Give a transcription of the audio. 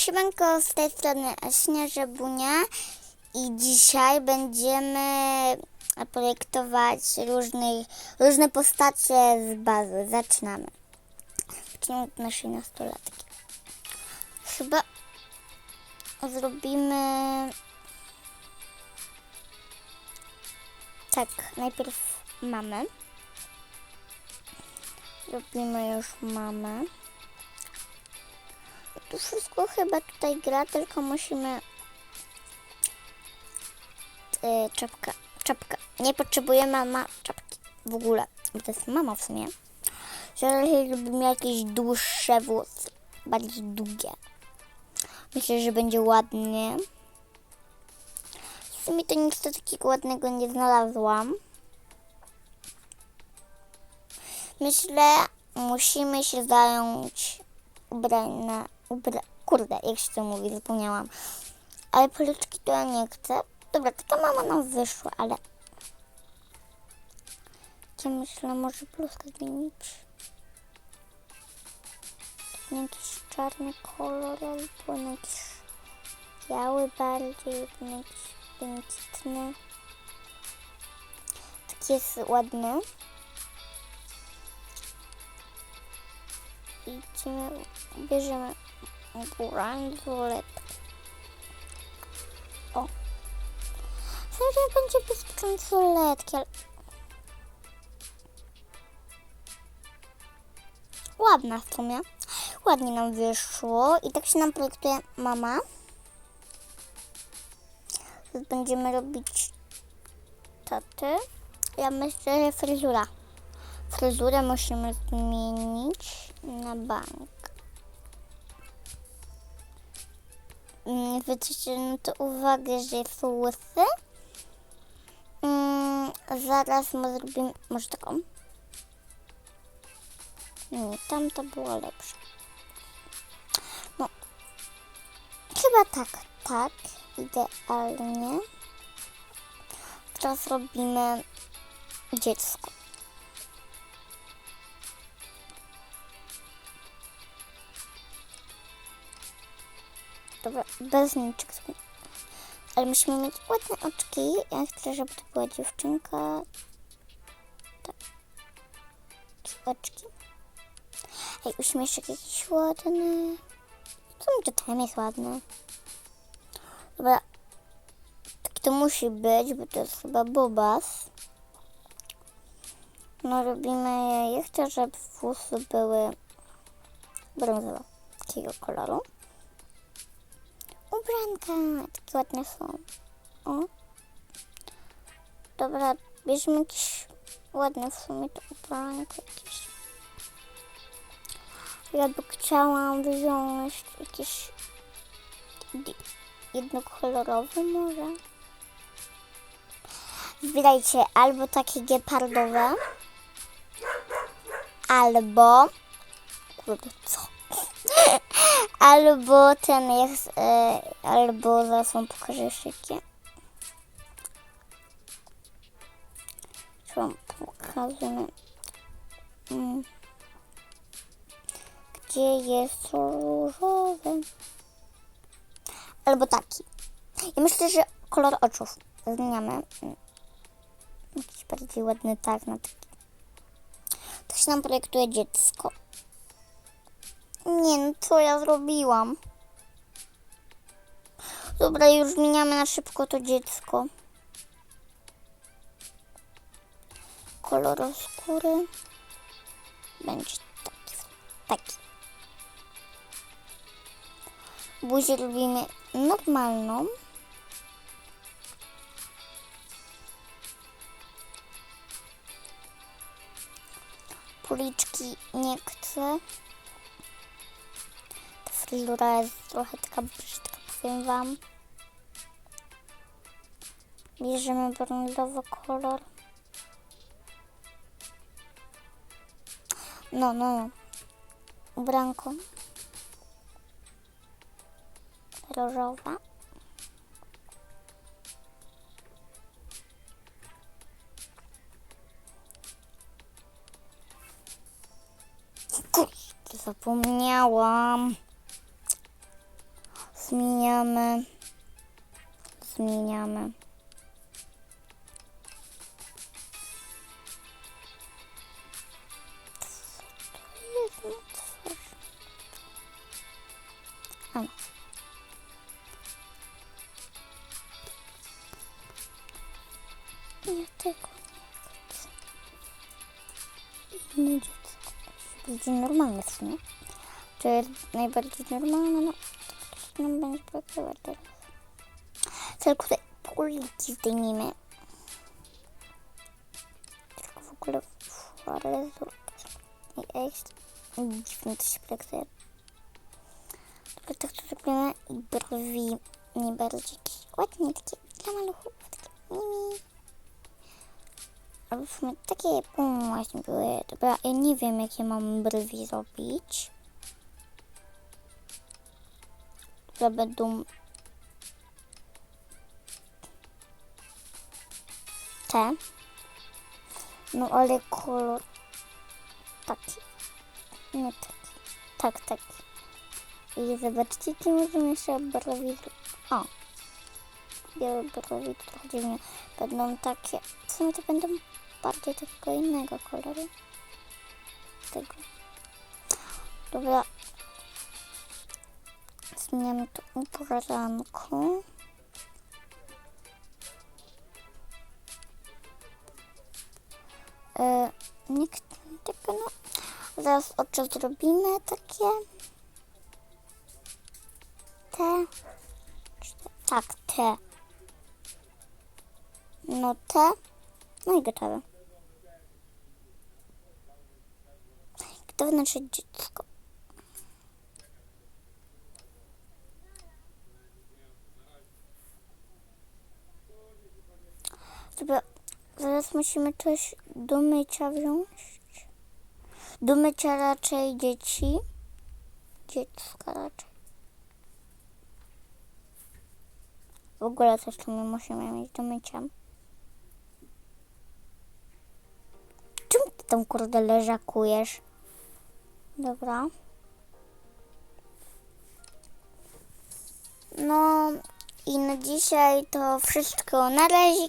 Siemanko, z tej strony Śnieże Bunia i dzisiaj będziemy projektować różne postacie z bazy. Zaczynamy. Zacznijmy od naszej nastolatki. Chyba zrobimy tak, najpierw mamę. Robimy już mamę. To wszystko chyba tutaj gra, tylko musimy yy, czapka, czapka. Nie potrzebujemy mama czapki w ogóle, bo to jest mama w sumie. Że lubimy jakieś dłuższe włosy, bardziej długie. Myślę, że będzie ładnie. W sumie to nic takiego ładnego nie znalazłam. Myślę, musimy się zająć ubrania, ubra... Kurde, jak się to mówi, zapomniałam. Ale policzki to ja nie chcę. Dobra, to ta mama nam wyszła, ale... Ja myślę, może bluzkę zmienić. Na jakiś czarny kolor, albo jakiś biały bardziej, na jakiś błękitny. Taki jest ładny. Idziemy, bierzemy bransoletkę. O. Serio będzie bez bransoletki, ale... Ładna w sumie. Ładnie nam wyszło i tak się nam projektuje mama. Będziemy robić taty. Ja myślę, że fryzura. Fryzurę musimy zmienić na bank. Mm, na to uwagę, że jest łysy. Mm, zaraz mu zrobimy, może taką. Nie, tam to było lepsze. No, chyba tak, tak, idealnie. Teraz robimy dziecko. Dobra, bez niczego. Ale musimy mieć ładne oczki. Ja chcę, żeby to była dziewczynka. Tak. Oczki. Ej, uśmieszek jakiś ładny. Co mi tam jest ładne? Dobra. Tak to musi być, bo to jest chyba bobas. No robimy, ja chcę, żeby włosy były brązowe, takiego koloru. Ubranka, takie ładne są. O. Dobra, bierzemy jakieś ładne w sumie to ubranko jakieś. Ja by chciałam wziąć jakieś jednokolorowe może. Wybierajcie albo takie gepardowe, albo kurde, co? albo ten jest, e, albo zaraz wam pokażę. Co wam. Gdzie jest różowy? Albo taki. Ja myślę, że kolor oczów zmieniamy. Mm. Jakiś bardziej ładny tak na taki. To się nam projektuje dziecko. Nie, no co ja zrobiłam? Dobra, już zmieniamy na szybko to dziecko. Kolor skóry będzie taki. taki. Buzię robimy normalną. Policzki nie chcę. Ta fryzura jest trochę taka brzydka, powiem wam. Bierzemy brązowy kolor. No, no, no. Ubranko. Różowa. Zapomniałam. Zmieniamy. Zmieniamy. A no. Nie tego nie chcę. Inne dziecko. Będzie normalne w sumie. To jest najbardziej normalne, no. To się nam będzie pokazywać teraz. Tylko te poliki zdejmijmy. Tylko w ogóle fluoryzur. Ej, dziwnie Tylko tak to zrobimy i brwi nie bardziej jakieś ładnie, takie dla maluchów, takie mimi. Ale w sumie takie um, właśnie były. Dobra, ja nie wiem jakie mam brwi zrobić. Że będą te. No ale kolor taki. Nie taki. Tak, taki. I zobaczcie, jakie możemy jeszcze zro- O. Białe brwi trochę dziwnie. Będą takie. W sumie to będą bardziej takiego innego koloru. Tego. Dobra. Zmieniamy to ubranko. E, nikt tego no. Zaraz oczy zrobimy takie. Te. Tak, te. No te. No i gotowe. Gotowe nasze dziecko. Dobra, zaraz musimy coś do mycia wziąć. Do mycia raczej dzieci. Dziecka raczej. W ogóle coś tu my musimy mieć do mycia. Czemu ty tam kurde leżakujesz? Dobra. No i na dzisiaj to wszystko. Na razie.